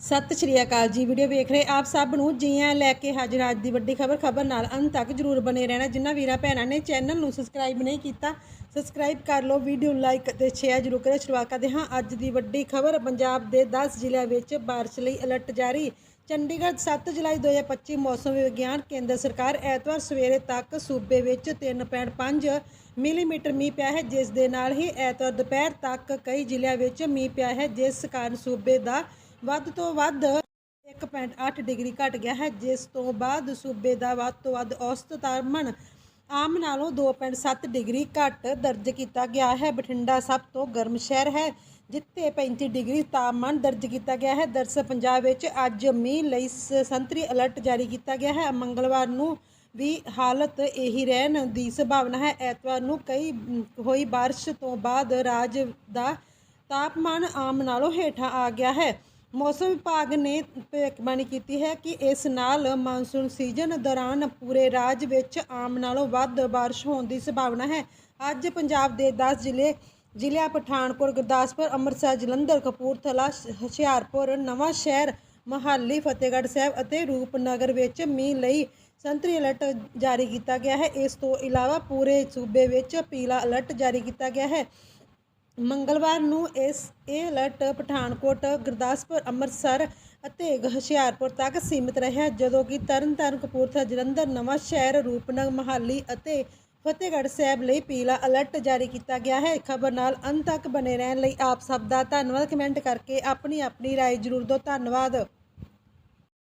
ਸਤਿ ਸ਼੍ਰੀ ਅਕਾਲ ਜੀ। ਵੀਡੀਓ ਵੇਖ ਰਹੇ ਆਪ ਸਭ ਨੂੰ ਜੀਆਂ ਲੈ ਕੇ ਹਾਜ਼ਰ ਅੱਜ ਦੀ ਵੱਡੀ ਖਬਰ। ਖਬਰ ਨਾਲ ਅੰਤ ਤੱਕ ਜਰੂਰ ਬਨੇ ਰਹਿਣਾ। ਜਿਨ੍ਹਾਂ ਵੀਰਾਂ ਭੈਣਾਂ ਨੇ ਚੈਨਲ ਨੂੰ ਸਬਸਕ੍ਰਾਈਬ ਨਹੀਂ ਕੀਤਾ, ਸਬਸਕ੍ਰਾਈਬ ਕਰ ਲਓ। ਵੀਡੀਓ ਲਾਈਕ ਅਤੇ ਸ਼ੇਅਰ ਜਰੂਰ ਕਰੇ ਸ਼ੁਰੂਆਤ ਕਰਦੇ ਹਾਂ ਅੱਜ ਦੀ ਵੱਡੀ ਖਬਰ। ਪੰਜਾਬ ਦੇ 10 ਜ਼ਿਲ੍ਹਿਆਂ ਵਿੱਚ ਬਾਰਿਸ਼ ਲਈ ਅਲਰਟ ਜਾਰੀ। ਚੰਡੀਗੜ੍ਹ 7 ਜੁਲਾਈ 2025 ਮੌਸਮ ਵਿਗਿਆਨ ਕੇਂਦਰ ਸਰਕਾਰ ਐਤਵਾਰ ਸਵੇਰੇ ਤੱਕ ਸੂਬੇ ਵਿੱਚ 3.5 ਮਿਲੀਮੀਟਰ ਮੀਂਹ ਪਿਆ ਹੈ, ਜਿਸ ਦੇ ਨਾਲ ਹੀ ਐਤਵਾਰ ਦੁਪਹਿਰ ਤੱਕ ਕਈ ਜ਼ਿਲ੍ਹਿਆਂ ਵਿੱਚ ਮੀਂਹ ਪਿਆ ਹੈ, ਜਿਸ ਕਾਰਨ ਸੂਬੇ ਦਾ ਵੱਧ ਤੋਂ ਵੱਧ 1.8 ਡਿਗਰੀ ਘਟ ਗਿਆ ਹੈ ਜਿਸ ਤੋਂ ਬਾਅਦ ਸੂਬੇ ਦਾ ਵੱਧ ਤੋਂ ਵੱਧ ਔਸਤ ਤਾਪਮਾਨ ਆਮ ਨਾਲੋਂ 2.7 ਡਿਗਰੀ ਘੱਟ ਦਰਜ ਕੀਤਾ ਗਿਆ ਹੈ ਬਠਿੰਡਾ ਸਭ ਤੋਂ ਗਰਮ ਸ਼ਹਿਰ ਹੈ ਜਿੱਥੇ 35 ਡਿਗਰੀ ਤਾਪਮਾਨ ਦਰਜ ਕੀਤਾ ਗਿਆ ਹੈ ਦਰਅਸਲ ਪੰਜਾਬ ਵਿੱਚ ਅੱਜ ਮੀਂਹ ਲਈ ਸ- ਸੰਤਰੀ ਅਲਰਟ ਜਾਰੀ ਕੀਤਾ ਗਿਆ ਹੈ ਮੰਗਲਵਾਰ ਨੂੰ ਵੀ ਹਾਲਤ ਇਹੀ ਰਹਿਣ ਦੀ ਸੰਭਾਵਨਾ ਹੈ ਐਤਵਾਰ ਨੂੰ ਕਈ ਮ, ਹੋਈ بارش ਤੋਂ ਬਾਅਦ ਰਾਜ ਦਾ ਤਾਪਮਾਨ ਆਮ ਨਾਲੋਂ ਹੇਠਾਂ ਆ ਗਿਆ ਹੈ ਮੌਸਮ ਵਿਭਾਗ ਨੇ ਭਵਿੱਖਬਾਣੀ ਕੀਤੀ ਹੈ ਕਿ ਇਸ ਨਾਲ ਮਾਨਸੂਨ ਸੀਜ਼ਨ ਦੌਰਾਨ ਪੂਰੇ ਰਾਜ ਵਿੱਚ ਆਮ ਨਾਲੋਂ ਵੱਧ ਬਾਰਿਸ਼ ਹੋਣ ਦੀ ਸੰਭਾਵਨਾ ਹੈ। ਅੱਜ ਪੰਜਾਬ ਦੇ 10 ਜ਼ਿਲ੍ਹੇ, ਜ਼ਿਲ੍ਹਾ ਪਠਾਨਕੋਟ, ਗੁਰਦਾਸਪੁਰ, ਅੰਮ੍ਰਿਤਸਰ, ਜਲੰਧਰ, ਕਪੂਰਥਲਾ ਹੁਸ਼ਿਆਰਪੁਰ, ਨਵਾਂ ਸ਼ਹਿਰ, ਮਹਾਲੀ, ਫਤਿਹਗੜ੍ਹ ਸਾਹਿਬ ਅਤੇ ਰੂਪਨਗਰ ਵਿੱਚ ਮੀਂਹ ਲਈ ਸੰਤਰੀ ਅਲਰਟ ਜਾਰੀ ਕੀਤਾ ਗਿਆ ਹੈ। ਇਸ ਤੋਂ ਇਲਾਵਾ ਪੂਰੇ ਸੂਬੇ ਵਿੱਚ ਪੀਲਾ ਅਲਰਟ ਜਾਰੀ ਕੀਤਾ ਗਿਆ ਹੈ। ਮੰਗਲਵਾਰ ਨੂੰ ਇਸ ਇਹ ਅਲਰਟ ਪਠਾਨਕੋਟ ਗੁਰਦਾਸਪੁਰ ਅੰਮ੍ਰਿਤਸਰ ਅਤੇ ਹੁਸ਼ਿਆਰਪੁਰ ਤੱਕ ਸੀਮਿਤ ਰਿਹਾ ਜਦੋਂ ਕਿ ਤਰਨਤਾਰਨ ਕਪੂਰਥਲਾ ਜਲੰਧਰ ਨਵਾਂ ਸ਼ਹਿਰ ਰੂਪਨਗਰ ਮਹਾਲੀ ਅਤੇ ਫਤਿਹਗੜ੍ਹ ਸਾਹਿਬ ਲਈ ਪੀਲਾ ਅਲਰਟ ਜਾਰੀ ਕੀਤਾ ਗਿਆ ਹੈ ਖਬਰ ਨਾਲ ਅੰਤ ਤੱਕ ਬਨੇ ਰਹਿਣ ਲਈ ਆਪ ਸਭ ਦਾ ਧੰਨਵਾਦ ਕਮੈਂਟ ਕਰਕੇ ਆਪਣੀ ਆਪਣੀ رائے ਜ਼ਰੂਰ ਦਿਓ ਧੰਨਵਾਦ